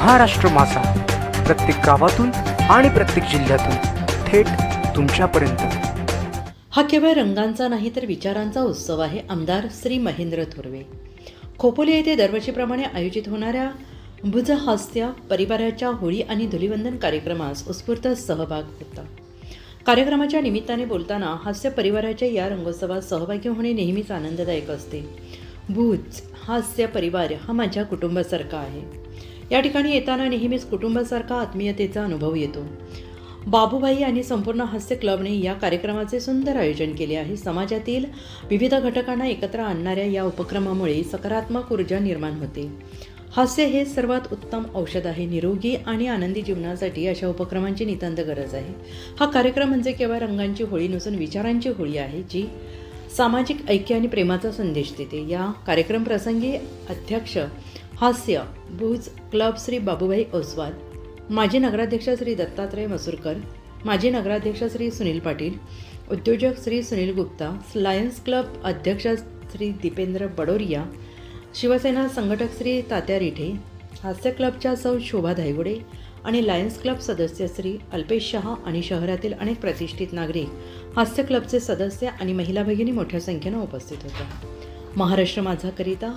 महाराष्ट्र मासा प्रत्येक गावातून आणि प्रत्येक जिल्ह्यातून थेट तुमच्यापर्यंत. हा केवळ रंगांचा नाही तर विचारांचा उत्सव आहे आमदार श्री महेंद्र थोरवे. खोपोली येथे दरवर्षीप्रमाणे आयोजित होणाऱ्या भुज हास्य परिवाराच्या होळी आणि धुलिवंदन कार्यक्रमास उत्स्फूर्त सहभाग होता. कार्यक्रमाच्या निमित्ताने बोलताना हास्य परिवाराच्या या रंगोत्सवात सहभागी होणे नेहमीच आनंददायक असते. भूज हास्य परिवार हा माझ्या कुटुंबासारखा आहे. या ठिकाणी येताना नेहमीच कुटुंबासारखा आत्मीयतेचा अनुभव येतो. बाबूभाई आणि संपूर्ण हास्य क्लबने या कार्यक्रमाचे सुंदर आयोजन केले आहे. समाजातील विविध घटकांना एकत्र आणणाऱ्या या उपक्रमामुळे सकारात्मक ऊर्जा निर्माण होते. हास्य हे सर्वात उत्तम औषध आहे. निरोगी आणि आनंदी जीवनासाठी अशा उपक्रमांची नितांत गरज आहे. हा कार्यक्रम म्हणजे केवळ रंगांची होळी नसून विचारांची होळी आहे जी सामाजिक ऐक्य आणि प्रेमाचा संदेश देते. या कार्यक्रम प्रसंगी अध्यक्ष हास्य बूज क्लब श्री बाबूभाई ओसवाल माजी नगराध्यक्ष श्री दत्तात्रय मसूरकर माजी नगराध्यक्ष श्री सुनील पाटील उद्योजक श्री सुनील गुप्ता लायन्स क्लब अध्यक्ष श्री दीपेंद्र बडोरिया शिवसेना संघटक श्री तात्या रिठे हास्य क्लबच्या सौ शोभा धायगुडे आणि लायन्स क्लब सदस्य श्री अल्पेश शहा आणि शहरातील अनेक प्रतिष्ठित नागरिक हास्य क्लबचे सदस्य आणि महिला भगिनी मोठ्या संख्येनं उपस्थित होत्या. महाराष्ट्र माझाकरिता